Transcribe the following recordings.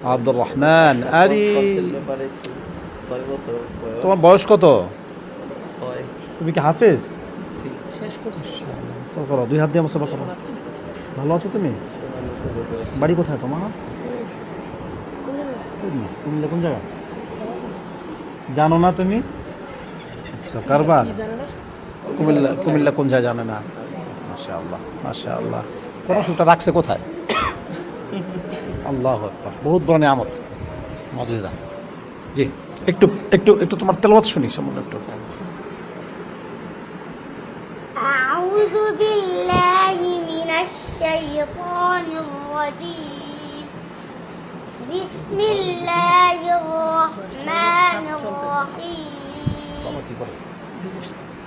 আব্দুর রহমান, আরে। তোমার বয়স কত? তুমি কি হাফেজ? করো, দুই হাত দিয়ে আমার সব করো। ভালো আছো তুমি? বাড়ি কোথায় তোমার? কুমিল্লা কোন জায়গা জানো না তুমি? আচ্ছা কারবার? কুমিল্লা কুমিল্লা কোন জায়গায় জানে না? মাশা আল্লাহ মাশা আল্লাহ পড়াশোনাটা রাখছে কোথায়? আল্লাহ আকবার বহুত বড় নিয়ামত মজেজা জি একটু একটু একটু তোমার তেলবাদ শুনি সম্বন্ধে একটু أعوذ بالله من الشيطان الرجيم بسم الله الرحمن الرحيم বাবা কি করে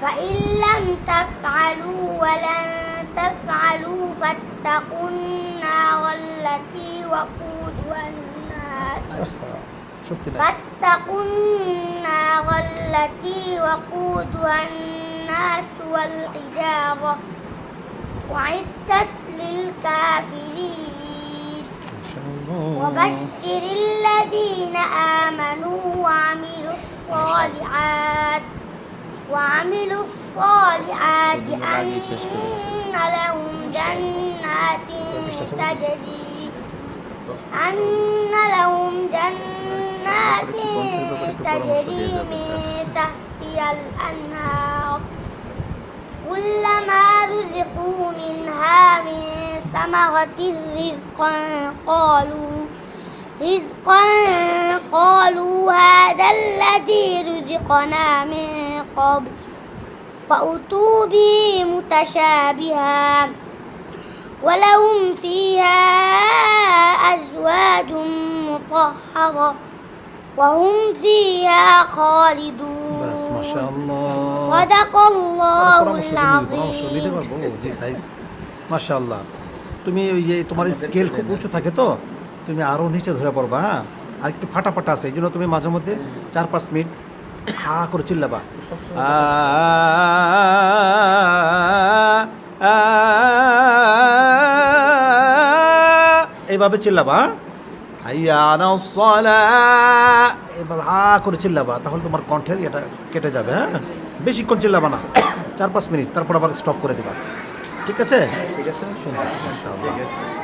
فإن لم تفعلوا ولن تفعلوا فاتقوا النار التي وقودها الناس فاتقوا النار التي وقودها الناس والحجارة. وعدت للكافرين. وبشر الذين آمنوا وعملوا الصالحات. وعملوا الصالحات أن لهم جنات تجري أن لهم جنات تجري من تحتها الأنهار. كلما رزقوا منها من ثمرة رزقا قالوا رزقا قالوا هذا الذي رزقنا من قبل. فأتوا به متشابها. ولهم فيها وهم فيها خالدون বাস মাশাআল্লাহ صدق الله পরামর্শ তুমি পরামর্শ নিতে العظيم পারবো জি সাইজ মাশাআল্লাহ তুমি ওই যে তোমার স্কেল খুব উঁচু থাকে তো তুমি আরও নিচে ধরে পড়বা হ্যাঁ আর একটু ফাটা ফাটা আছে এই জন্য তুমি মাঝে মধ্যে চার পাঁচ মিনিট হা করে চিল্লাবা এইভাবে চিল্লাবা হাইয়ানা এভাবে হা করে চিল্লাবা তাহলে তোমার কণ্ঠের এটা কেটে যাবে হ্যাঁ? বেশিক্ষণ চিল্লাবা না। চার পাঁচ মিনিট তারপর আবার স্টপ করে দেবা। ঠিক আছে? ঠিক আছে। ঠিক আছে।